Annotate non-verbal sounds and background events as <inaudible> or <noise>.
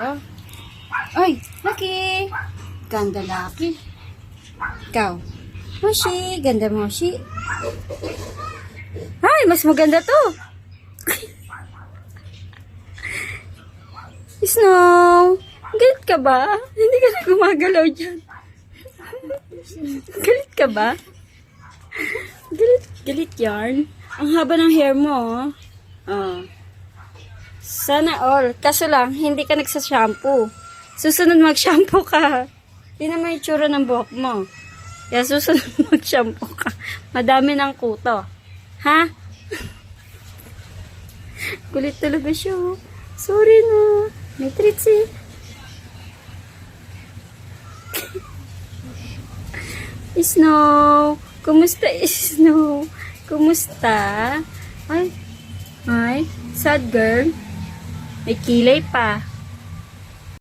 Oh. Oy, Lucky! Ganda Lucky. Ikaw. Moshi, ganda Moshi. Ay, mas maganda to. <laughs> Snow, galit ka ba? Hindi ka na gumagalaw dyan. <laughs> galit ka ba? Galit, galit yarn. Ang haba ng hair mo, oh. Oh. Sana all. Kaso lang, hindi ka nagsashampoo. Susunod mag-shampoo ka. Tingnan mo yung tsura ng buhok mo. Kaya susunod <laughs> mag-shampoo ka. Madami ng kuto. Ha? <laughs> Kulit talaga siya. oh. Sorry na. May treats eh. <laughs> Snow. Kumusta, Snow? Kumusta? Ay, ay, sad girl. May kilay pa.